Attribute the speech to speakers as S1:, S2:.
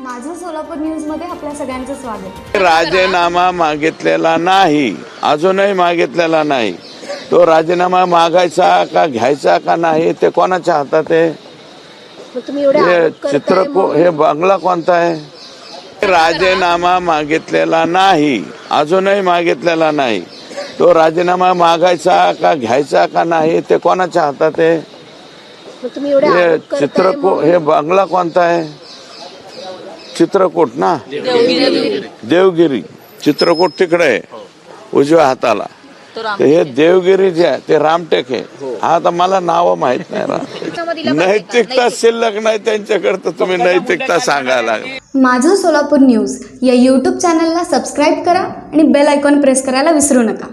S1: माझं सोलापूर न्यूजमध्ये आपल्या सगळ्यांचं स्वागत.
S2: राजीनामा मागितलेला नाही. अजूनही मागितलेला नाही. तो राजीनामा मागायचा का घ्यायचा का नाही ते कोणाच्या हातात आहे?
S3: मग तुम्ही एवढे
S2: हे
S3: आरोप करताय
S2: चित्र को-
S3: मग
S2: हे बंगला कोणता आहे? राजीनामा मागितलेला नाही. अजूनही मागितलेला नाही. तो राजीनामा मागायचा का घ्यायचा का नाही ते कोणाच्या हातात आहे?
S3: मग तुम्ही एवढे
S2: हे
S3: आरोप करताय
S2: चित्र को-
S3: मग
S2: हे बंगला कोणता आहे? चित्रकूट ना? देवगिरी. चित्रकूट तिकडे आहे. उजव्या हाताला. तर हे देवगिरी जे आहे ते रामटेक आहे. हा आता मला नाव माहीत नाही राम. नैतिकता शिल्लक नाही त्यांच्याकडे तर तुम्ही नैतिकता सांगायला लागला.
S1: माझं सोलापूर न्यूज या यूट्यूब चॅनलला सबस्क्राईब करा आणि बेल आयकॉन प्रेस करायला विसरू नका.